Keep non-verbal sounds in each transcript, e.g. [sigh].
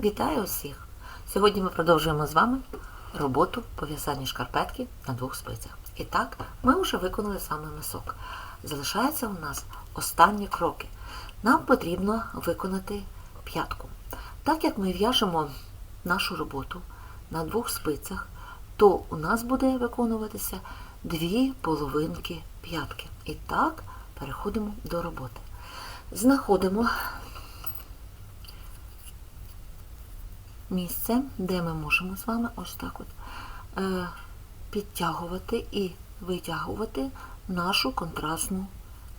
Вітаю усіх! Сьогодні ми продовжуємо з вами роботу по в'язанню шкарпетки на двох спицях. І так, ми вже виконали саме мисок. Залишаються у нас останні кроки. Нам потрібно виконати п'ятку. Так як ми в'яжемо нашу роботу на двох спицях, то у нас буде виконуватися дві половинки п'ятки. І так, переходимо до роботи. Знаходимо місце, де ми можемо з вами ось так от е, підтягувати і витягувати нашу контрастну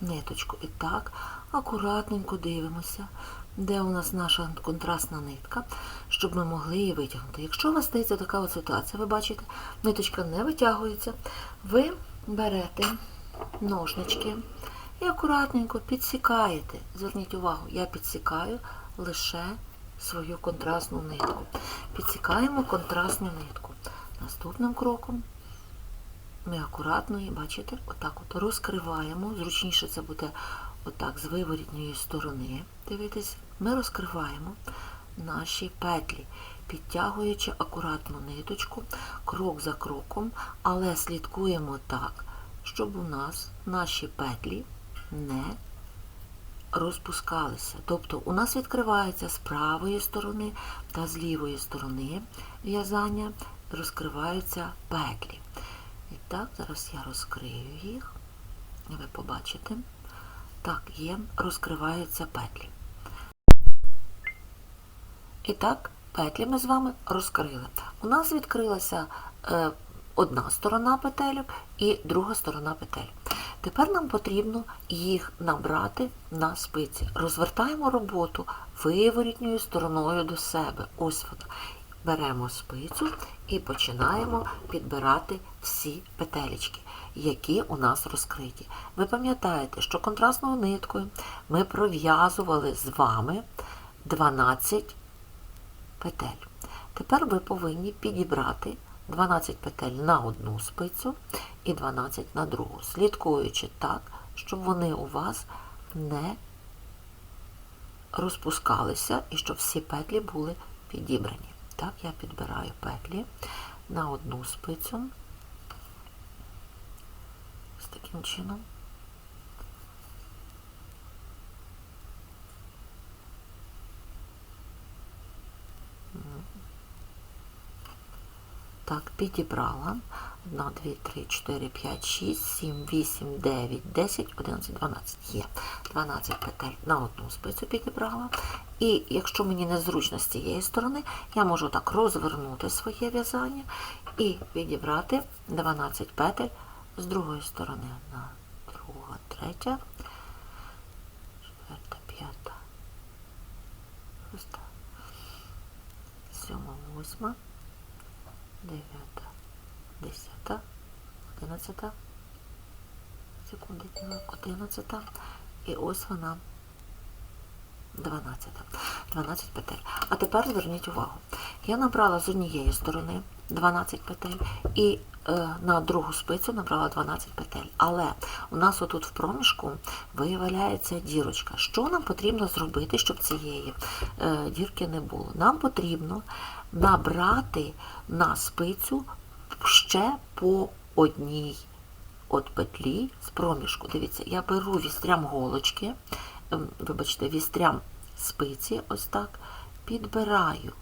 ниточку. І так, акуратненько дивимося, де у нас наша контрастна нитка, щоб ми могли її витягнути. Якщо у вас стається така от ситуація, ви бачите, ниточка не витягується, ви берете ножнички і акуратненько підсікаєте. Зверніть увагу, я підсікаю лише свою контрастну нитку. Підсікаємо контрастну нитку. Наступним кроком ми акуратно бачите, отак от розкриваємо. Зручніше це буде отак з виворітньої сторони. Дивитесь, ми розкриваємо наші петлі, підтягуючи акуратно ниточку, крок за кроком, але слідкуємо так, щоб у нас наші петлі не розпускалися. Тобто у нас відкривається з правої сторони та з лівої сторони в'язання, розкриваються петлі. І так, зараз я розкрию їх, ви побачите. Так, є, розкриваються петлі. І так, петлі ми з вами розкрили. У нас відкрилася е, одна сторона петельок і друга сторона петель. Тепер нам потрібно їх набрати на спиці. Розвертаємо роботу виворітньою стороною до себе. Ось вона. Беремо спицю і починаємо підбирати всі петелечки, які у нас розкриті. Ви пам'ятаєте, що контрастною ниткою ми пров'язували з вами 12 петель. Тепер ви повинні підібрати 12 петель на одну спицю і 12 на другу, слідкуючи так, щоб вони у вас не розпускалися і щоб всі петлі були підібрані. Так, я підбираю петлі на одну спицю. з таким чином. Так, підібрала. 1, 2, 3, 4, 5, 6, 7, 8, 9, 10, 11, 12. Є. 12 петель на одну спицю підібрала. І якщо мені незручно з цієї сторони, я можу так розвернути своє в'язання і підібрати 12 петель з другої сторони. Одна, друга, третя, четверта, п'ята, шоста, сьома, восьма, дев'ята, десята, одинадцята, секунди, одинадцята, і ось вона. 12. 12 петель. А тепер зверніть увагу. Я набрала з однієї сторони 12 петель і е, на другу спицю набрала 12 петель. Але у нас отут в проміжку виявляється дірочка. Що нам потрібно зробити, щоб цієї е, дірки не було? Нам потрібно набрати на спицю ще по одній от петлі з проміжку. Дивіться, я беру вістрям голочки, ем, вибачте, вістрям спиці, ось так, підбираю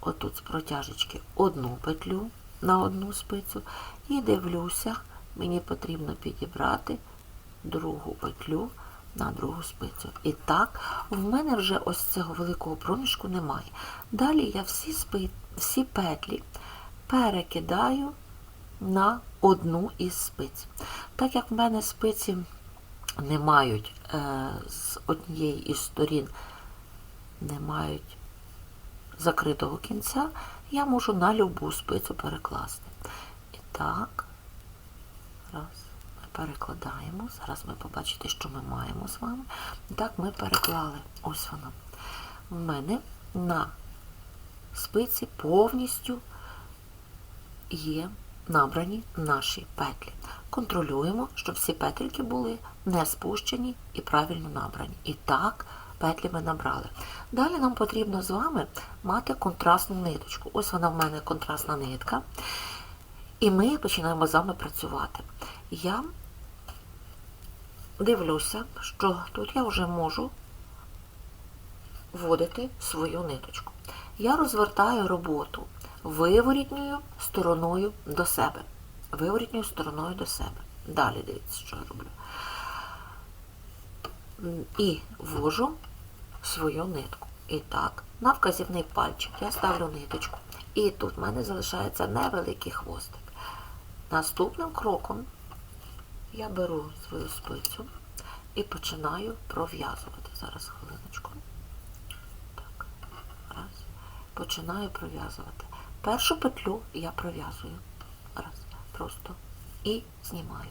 отут з протяжечки одну петлю на одну спицю і дивлюся, мені потрібно підібрати другу петлю на другу спицю. І так, в мене вже ось цього великого проміжку немає. Далі я всі, спи... всі петлі перекидаю на одну із спиць. Так як в мене спиці не мають е, з однієї із сторін, не мають закритого кінця, я можу на любу спицю перекласти. І так, перекладаємо. Зараз ми побачите, що ми маємо з вами. І так, ми переклали. Ось вона. В мене на спиці повністю є набрані наші петлі. Контролюємо, щоб всі петельки були не спущені і правильно набрані. І так петлі ми набрали. Далі нам потрібно з вами мати контрастну ниточку. Ось вона в мене контрастна нитка. І ми починаємо з вами працювати. Я дивлюся, що тут я вже можу вводити свою ниточку. Я розвертаю роботу виворітньою стороною до себе. Виворітньою стороною до себе. Далі дивіться, що я роблю. І ввожу свою нитку. І так, на вказівний пальчик я ставлю ниточку. І тут в мене залишається невеликий хвостик. Наступним кроком я беру свою спицю і починаю пров'язувати. Зараз хвилиночку. Так, раз. Починаю пров'язувати. Першу петлю я пров'язую. Раз. Просто. І знімаю.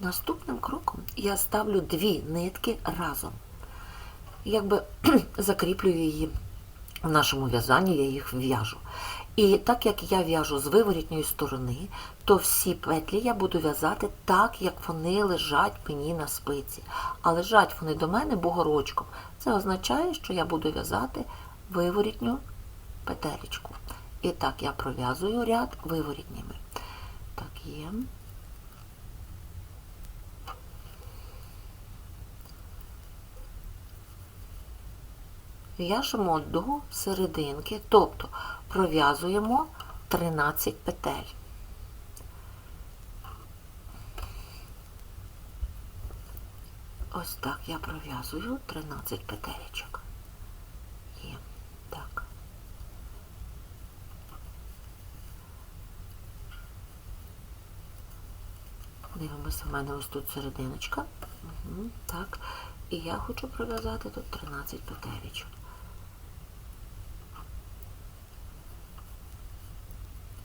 Наступним кроком я ставлю дві нитки разом. Якби [clears throat] закріплюю її в нашому в'язанні, я їх в'яжу. І так як я в'яжу з виворітньої сторони, то всі петлі я буду в'язати так, як вони лежать мені на спиці. А лежать вони до мене бугорочком. Це означає, що я буду в'язати виворітню петелечку. І так я пров'язую ряд виворітніми. Так, є. В'яжемо до серединки, тобто пров'язуємо 13 петель. Ось так я пров'язую 13 петелечок. Є. Так. Дивимося, в мене ось тут серединочка. Угу, так. І я хочу пров'язати тут 13 петелечок.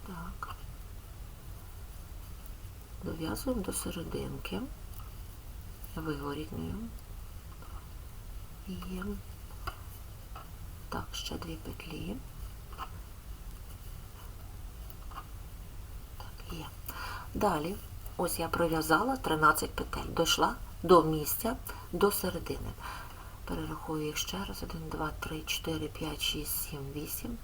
Так. Дов'язуємо до серединки виворітньою. і Так, ще дві петлі. Так, є. Далі, ось я пров'язала 13 петель. Дійшла до місця, до середини. Перерахую їх ще раз. 1, 2, 3, 4, 5, 6, 7, 8,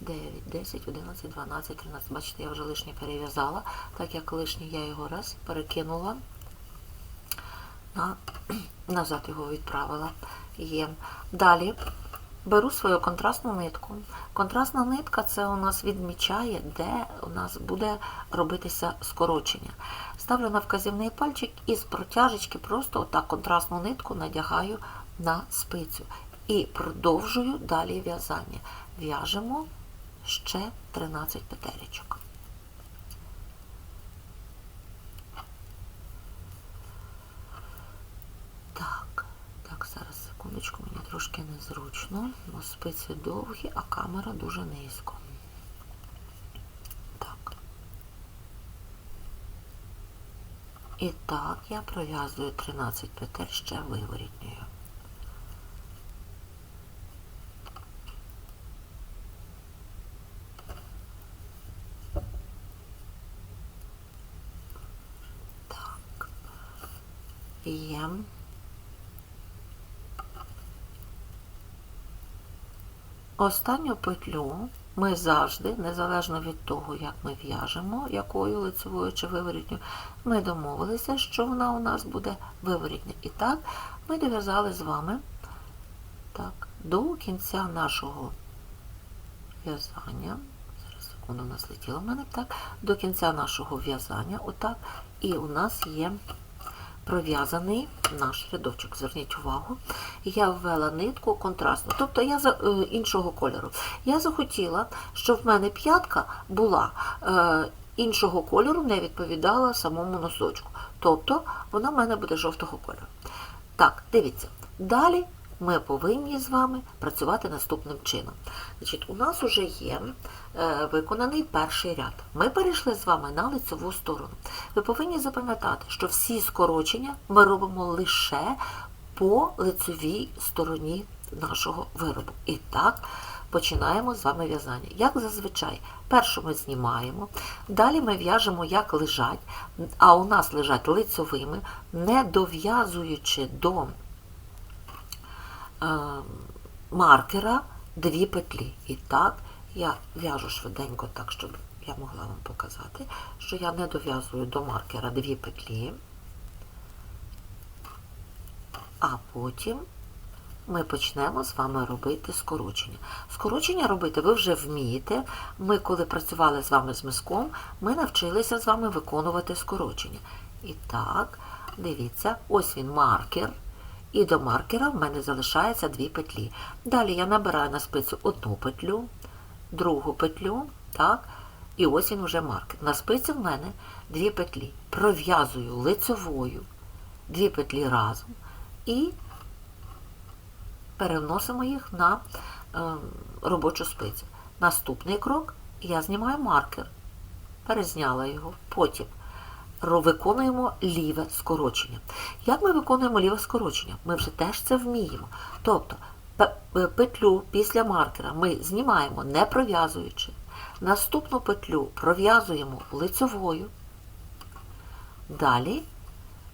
9, 10, 11, 12, 13. Бачите, я вже лишнє перев'язала. Так як лишнє я його раз перекинула, на, [clears throat] назад його відправила. Є. Далі беру свою контрастну нитку. Контрастна нитка це у нас відмічає, де у нас буде робитися скорочення. Ставлю на вказівний пальчик і з протяжечки просто отак контрастну нитку надягаю на спицю. І продовжую далі в'язання. В'яжемо ще 13 петелечок. Так, так, зараз секундочку, мені трошки незручно, бо спиці довгі, а камера дуже низько. І так, я пров'язую 13 петель ще виворітньою. Так. Є. Останню петлю ми завжди, незалежно від того, як ми в'яжемо, якою лицевою чи виворітньою, ми домовилися, що вона у нас буде виворітня. І так, ми дов'язали з вами так, до кінця нашого в'язання. Зараз секунду, у нас летіло в мене так, до кінця нашого в'язання, отак, і у нас є пров'язаний наш рядочок. Зверніть увагу, я ввела нитку контрастну, тобто я за е, іншого кольору. Я захотіла, щоб в мене п'ятка була е, іншого кольору, не відповідала самому носочку. Тобто вона в мене буде жовтого кольору. Так, дивіться, далі ми повинні з вами працювати наступним чином. Значить, У нас вже є е, виконаний перший ряд. Ми перейшли з вами на лицеву сторону. Ви повинні запам'ятати, що всі скорочення ми робимо лише по лицевій стороні нашого виробу. І так, починаємо з вами в'язання. Як зазвичай, першу ми знімаємо, далі ми в'яжемо, як лежать, а у нас лежать лицевими, не дов'язуючи до маркера дві петлі. І так, я в'яжу швиденько так, щоб я могла вам показати, що я не дов'язую до маркера дві петлі, а потім ми почнемо з вами робити скорочення. Скорочення робити ви вже вмієте. Ми, коли працювали з вами з миском, ми навчилися з вами виконувати скорочення. І так, дивіться, ось він маркер. І до маркера в мене залишається дві петлі. Далі я набираю на спицю одну петлю, другу петлю, так, і ось він вже маркер. На спиці в мене дві петлі. Пров'язую лицевою дві петлі разом і переносимо їх на е, робочу спицю. Наступний крок я знімаю маркер, перезняла його, потім виконуємо ліве скорочення. Як ми виконуємо ліве скорочення? Ми вже теж це вміємо. Тобто пе- петлю після маркера ми знімаємо не пров'язуючи. Наступну петлю пров'язуємо лицевою. Далі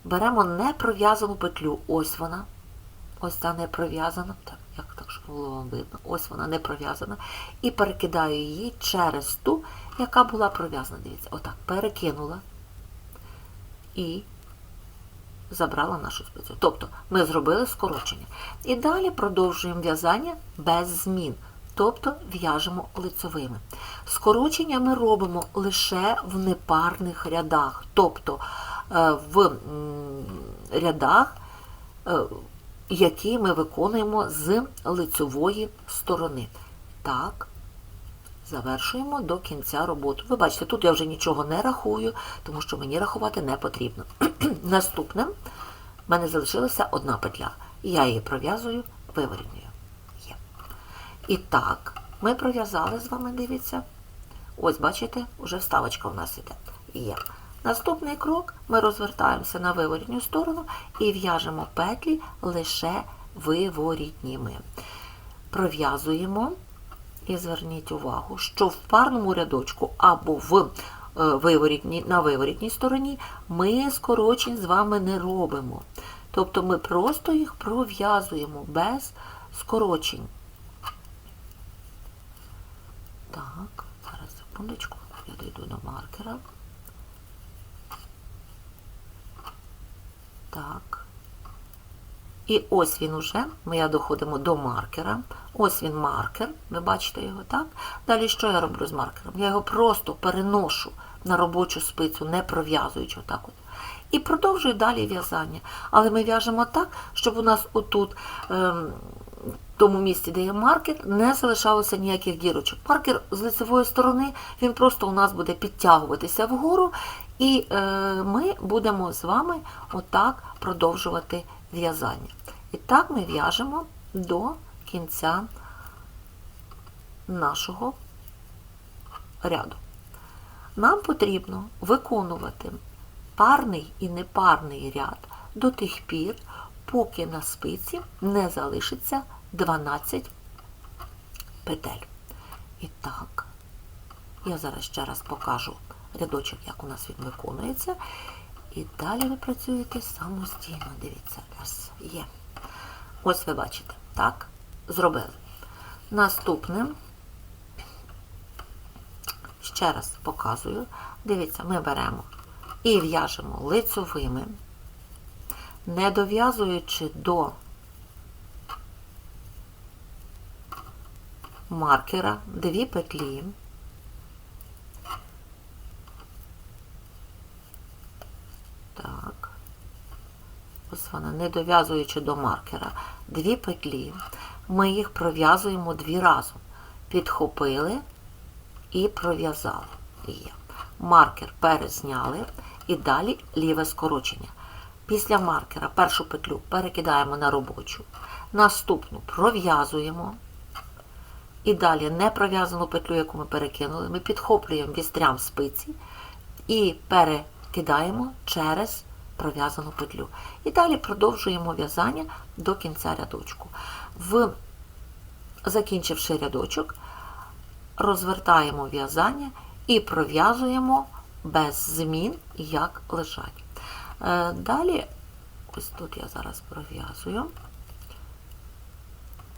беремо непров'язану петлю, ось вона. Ось ця не пров'язана. Так, як так, щоб було вам видно. Ось вона не пров'язана. І перекидаю її через ту, яка була пров'язана. Дивіться, отак, перекинула і забрала нашу спицю. Тобто ми зробили скорочення. І далі продовжуємо в'язання без змін. Тобто в'яжемо лицевими. Скорочення ми робимо лише в непарних рядах, тобто е, в рядах, е, які ми виконуємо з лицевої сторони. Так, завершуємо до кінця роботи. Ви бачите, тут я вже нічого не рахую, тому що мені рахувати не потрібно. [clears throat] Наступне, в мене залишилася одна петля. Я її пров'язую виворітньою. Є. І так, ми пров'язали з вами, дивіться. Ось, бачите, вже вставочка у нас іде. Є. Наступний крок ми розвертаємося на виворітню сторону і в'яжемо петлі лише виворітніми. Пров'язуємо і зверніть увагу, що в парному рядочку або в виворітні, на виворітній стороні ми скорочень з вами не робимо. Тобто ми просто їх пров'язуємо без скорочень. Так, зараз секундочку, я дійду до маркера. Так. І ось він уже, ми доходимо до маркера. Ось він маркер, ви бачите його, так? Далі що я роблю з маркером? Я його просто переношу на робочу спицю, не пров'язуючи отак от. І продовжую далі в'язання. Але ми в'яжемо так, щоб у нас отут, ем, в тому місці, де є маркер, не залишалося ніяких дірочок. Маркер з лицевої сторони, він просто у нас буде підтягуватися вгору, і е, ми будемо з вами отак продовжувати в'язання. І так ми в'яжемо до кінця нашого ряду. Нам потрібно виконувати парний і непарний ряд до тих пір, поки на спиці не залишиться 12 петель. І так, я зараз ще раз покажу рядочок, як у нас він виконується. І далі ви працюєте самостійно. Дивіться, раз є. Ось ви бачите, так? Зробили. Наступне, ще раз показую. Дивіться, ми беремо і в'яжемо лицевими, не дов'язуючи до маркера дві петлі. Вона, не дов'язуючи до маркера. Дві петлі. Ми їх пров'язуємо дві разом. Підхопили і пров'язали. Маркер перезняли і далі ліве скорочення. Після маркера першу петлю перекидаємо на робочу. Наступну пров'язуємо. І далі не пров'язану петлю, яку ми перекинули, ми підхоплюємо вістрям спиці і перекидаємо через пров'язану петлю. І далі продовжуємо в'язання до кінця рядочку. В, закінчивши рядочок, розвертаємо в'язання і пров'язуємо без змін, як лежать. Е, Далі, ось тут я зараз пров'язую.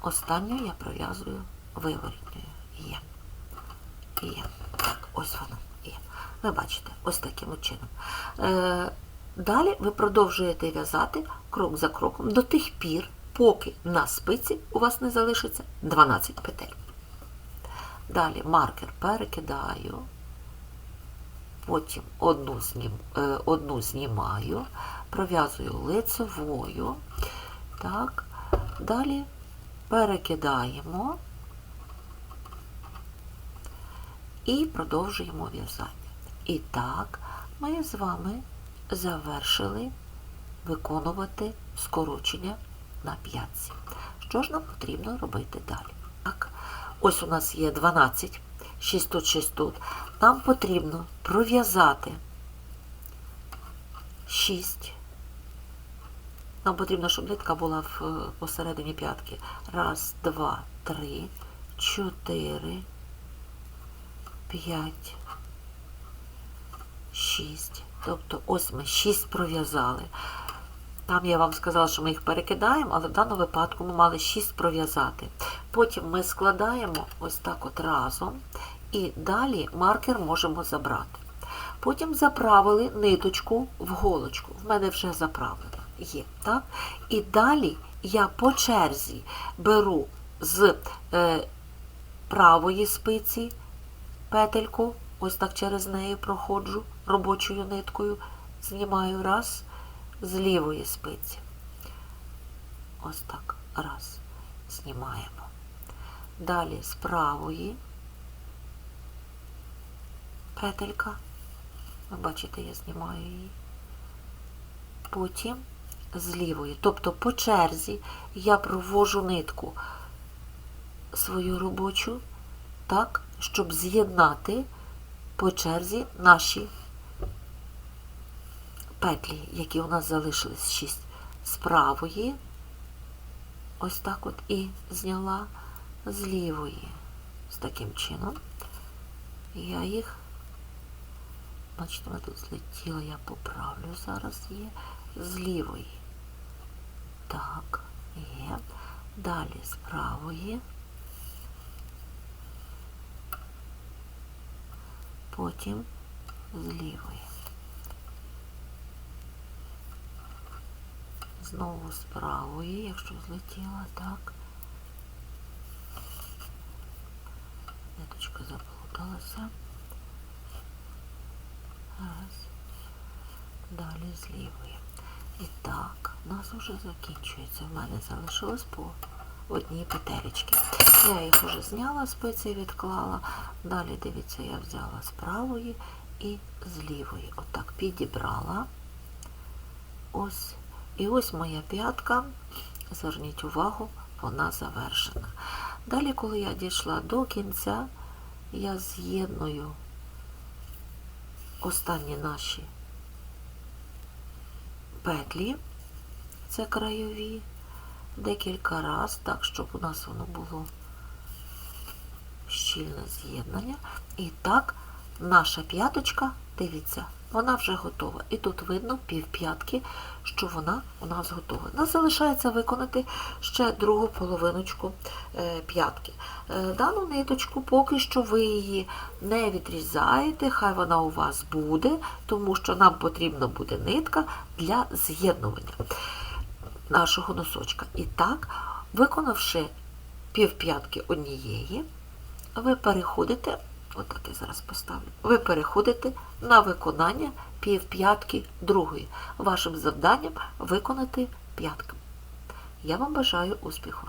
останню я пров'язую виворітньою. Є. Є. Так, ось воно є. Ви бачите, ось таким чином. Далі ви продовжуєте в'язати крок за кроком до тих пір, поки на спиці у вас не залишиться 12 петель. Далі маркер перекидаю, потім одну, знім, е, одну знімаю, пров'язую лицевою. Так, далі перекидаємо і продовжуємо в'язання. І так, ми з вами завершили виконувати скорочення на п'ятці. Що ж нам потрібно робити далі? Так, ось у нас є 12, 6 тут, 6 тут. Нам потрібно пров'язати 6. Нам потрібно, щоб нитка була в, посередині п'ятки. Раз, два, три, чотири, п'ять, шість. Тобто ось ми шість пров'язали. Там я вам сказала, що ми їх перекидаємо, але в даному випадку ми мали 6 пров'язати. Потім ми складаємо ось так от разом, і далі маркер можемо забрати. Потім заправили ниточку в голочку. В мене вже заправлена є. так? І далі я по черзі беру з е, правої спиці петельку, ось так через неї проходжу робочою ниткою, знімаю раз з лівої спиці. Ось так. Раз. Знімаємо. Далі з правої петелька. Ви бачите, я знімаю її. Потім з лівої. Тобто по черзі я провожу нитку свою робочу, так, щоб з'єднати по черзі наші петлі, які у нас залишились 6 з правої, ось так от і зняла з лівої. З таким чином. Я їх, бачите, мене тут злетіло, я поправлю, зараз є з лівої. Так, є. Далі з правої. Потім з лівої. Знову з правої, якщо злетіла, так. Ниточка заплуталася. Раз. Далі з лівої. І так, у нас вже закінчується. В мене залишилось по одній петелечці. Я їх вже зняла спиці відклала. Далі, дивіться, я взяла з правої і з лівої. Отак підібрала. Ось. І ось моя п'ятка, зверніть увагу, вона завершена. Далі, коли я дійшла до кінця, я з'єдную останні наші петлі, це краєві, декілька разів, так, щоб у нас воно було щільне з'єднання. І так, наша п'яточка, дивіться, вона вже готова. І тут видно півп'ятки, що вона у нас готова. Нас залишається виконати ще другу половиночку е, п'ятки. Е, Дану ниточку, поки що ви її не відрізаєте, хай вона у вас буде, тому що нам потрібна буде нитка для з'єднування нашого носочка. І так, виконавши півп'ятки однієї, ви переходите, отак я зараз поставлю, ви переходите на виконання півп'ятки другої. Вашим завданням виконати п'ятки. Я вам бажаю успіху!